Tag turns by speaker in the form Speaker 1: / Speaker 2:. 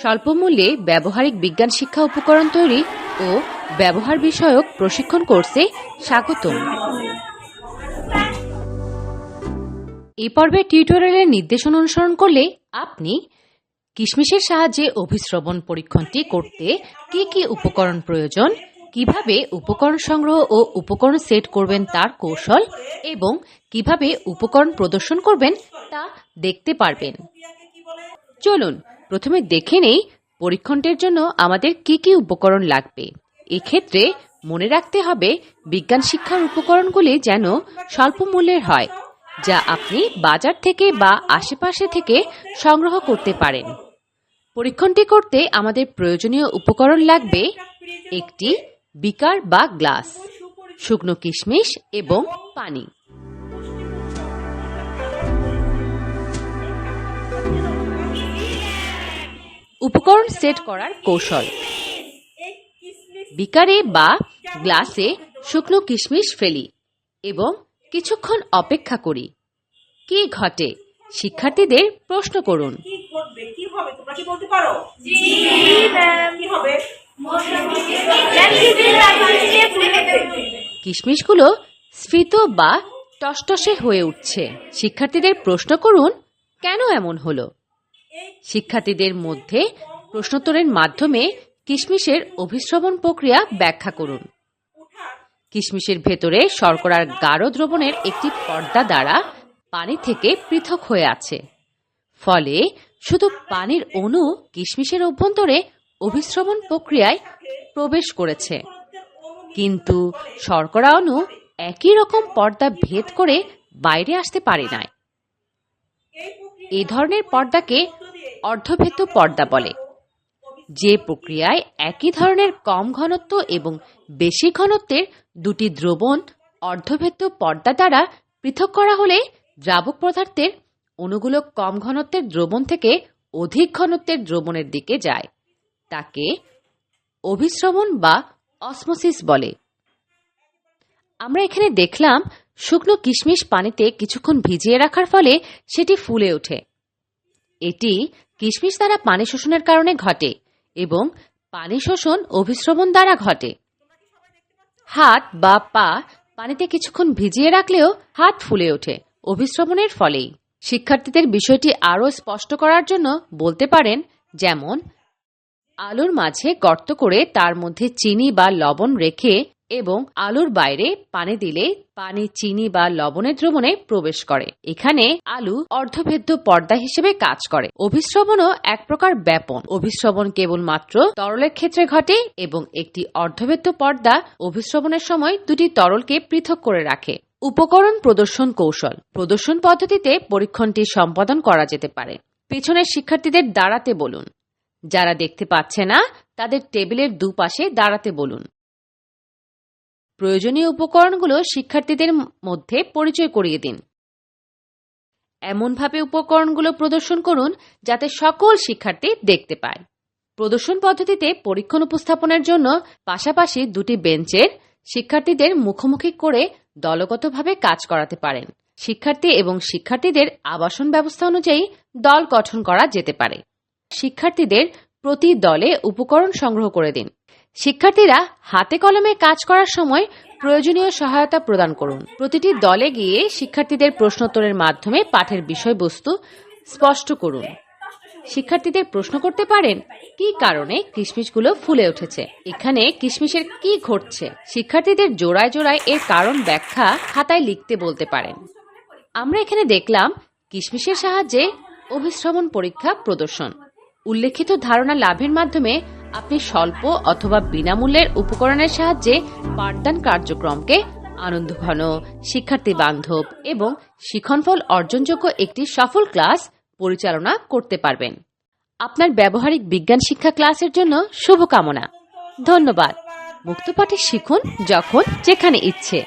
Speaker 1: স্বল্পমূল্যে ব্যবহারিক বিজ্ঞান শিক্ষা উপকরণ তৈরি ও ব্যবহার বিষয়ক প্রশিক্ষণ কোর্সে স্বাগতম। এই পর্বে টিউটোরিয়ালের নির্দেশন অনুসরণ করলে আপনি কিশমিশের সাহায্যে অভিশ্রবণ পরীক্ষণটি করতে কি কি উপকরণ প্রয়োজন, কীভাবে উপকরণ সংগ্রহ ও উপকরণ সেট করবেন তার কৌশল এবং কীভাবে উপকরণ প্রদর্শন করবেন তা দেখতে পারবেন। চলুন প্রথমে দেখে নেই পরীক্ষণটির জন্য আমাদের কি কি উপকরণ লাগবে। এক্ষেত্রে মনে রাখতে হবে বিজ্ঞান শিক্ষার উপকরণগুলি যেন স্বল্প মূল্যের হয়, যা আপনি বাজার থেকে বা আশেপাশে থেকে সংগ্রহ করতে পারেন। পরীক্ষণটি করতে আমাদের প্রয়োজনীয় উপকরণ লাগবে একটি বিকার বা গ্লাস, শুকনো কিশমিশ এবং পানি। উপকরণ সেট করার কৌশল। বিকারে বা গ্লাসে শুকনো কিশমিশ ফেলি এবং কিছুক্ষণ অপেক্ষা করি। কি ঘটে? শিক্ষার্থীদের প্রশ্ন করুন। কিশমিশগুলো স্ফীত বা টসটসে হয়ে উঠছে। শিক্ষার্থীদের প্রশ্ন করুন কেন এমন হলো? শিক্ষার্থীদের মধ্যে প্রশ্নোত্তরের মাধ্যমে কিশমিশের অভিশ্রবণ প্রক্রিয়া ব্যাখ্যা করুন। কিশমিশের ভেতরে শর্করার গাঢ় দ্রবণের একটি পর্দা দ্বারা পানি থেকে পৃথক হয়ে আছে। ফলে শুধু পানির অণু কিশমিশের অভ্যন্তরে অভিশ্রবণ প্রক্রিয়ায় প্রবেশ করেছে। কিন্তু শর্করা অণু একই রকম পর্দা ভেদ করে বাইরে আসতে পারে নাই। এই ধরনের পর্দাকে অর্ধভেদ্য পর্দা বলে। যে প্রক্রিয়ায় একই ধরনের কম ঘনত্ব এবং বেশি ঘনত্বের দুটি দ্রবণ অর্ধভেদ্য পর্দা দ্বারা পৃথক করা হলে দ্রাবক পদার্থের অণুগুলো কম ঘনত্বের দ্রবণ থেকে অধিক ঘনত্বের দ্রবণের দিকে যায়। তাকে অভিশ্রবণ বা অসমোসিস বলে। আমরা এখানে দেখলাম শুকনো কিশমিশ পানিতে কিছুক্ষণ ভিজিয়ে রাখার ফলে সেটি ফুলে ওঠে। এটি কিশমিশ দ্বারা পানি শোষণের কারণে ঘটে এবং পানি শোষণ অভিশ্রবণ দ্বারা ঘটে। হাত বা পা পানিতে কিছুক্ষণ ভিজিয়ে রাখলেও হাত ফুলে ওঠে অভিশ্রবণের ফলেই। শিক্ষার্থীদের বিষয়টি আরও স্পষ্ট করার জন্য বলতে পারেন, যেমন, আলুর মাঝে গর্ত করে তার মধ্যে চিনি বা লবণ রেখে এবং আলুর বাইরে পানি দিলে পানি, চিনি বা লবণের দ্রবণে প্রবেশ করে। এখানে আলু অর্ধভেদ্য পর্দা হিসেবে কাজ করে। অভিশ্রবণও এক প্রকার ব্যাপন। অভিশ্রবণ কেবলমাত্র তরলের ক্ষেত্রে ঘটে এবং একটি অর্ধভেদ্য পর্দা অভিশ্রবণের সময় দুটি তরলকে পৃথক করে রাখে। উপকরণ প্রদর্শন কৌশল। প্রদর্শন পদ্ধতিতে পরীক্ষণটি সম্পাদন করা যেতে পারে। পেছনের শিক্ষার্থীদের দাঁড়াতে বলুন। যারা দেখতে পাচ্ছে না, তাদের টেবিলের দুপাশে দাঁড়াতে বলুন। প্রয়োজনীয় উপকরণগুলো শিক্ষার্থীদের মধ্যে পরিচয় করিয়ে দিন। এমনভাবে উপকরণগুলো প্রদর্শন করুন যাতে সকল শিক্ষার্থী দেখতে পায়। প্রদর্শন পদ্ধতিতে পরীক্ষণ উপস্থাপনের জন্য পাশাপাশি দুটি বেঞ্চের শিক্ষার্থীদের মুখোমুখি করে দলগতভাবে কাজ করাতে পারেন। শিক্ষার্থী এবং শিক্ষার্থীদের আবাসন ব্যবস্থা অনুযায়ী দল গঠন করা যেতে পারে। শিক্ষার্থীদের প্রতি দলে উপকরণ সংগ্রহ করে দিন। শিক্ষার্থীরা হাতে কলমে কাজ করার সময় প্রয়োজনীয় সহায়তা প্রদান করুন। প্রতিটি দলে গিয়ে শিক্ষার্থীদের প্রশ্নোত্তরের মাধ্যমে পাঠের বিষয়বস্তু স্পষ্ট করুন। শিক্ষার্থীদের প্রশ্ন করতে পারেন, কি কারণে কিশমিশগুলো ফুলে উঠেছে? এখানে কিশমিশের কি ঘটছে? শিক্ষার্থীদের জোড়ায় জোড়ায় এর কারণ ব্যাখ্যা খাতায় লিখতে বলতে পারেন। আমরা এখানে দেখলাম কিশমিশের সাহায্যে অভিশ্রবণ পরীক্ষা প্রদর্শন। উল্লেখিত ধারণা লাভের মাধ্যমে আপনি স্বল্প অথবা বিনামূল্যের উপকরণের সাহায্যে পাঠদান কার্যক্রমকে আনন্দঘন শিক্ষার্থী বান্ধব এবং শিক্ষণফল অর্জনযোগ্য একটি সফল ক্লাস পরিচালনা করতে পারবেন। আপনার ব্যবহারিক বিজ্ঞান শিক্ষা ক্লাসের জন্য শুভকামনা। ধন্যবাদ। মুক্তপাঠে শিখুন যখন, যেখানে ইচ্ছে।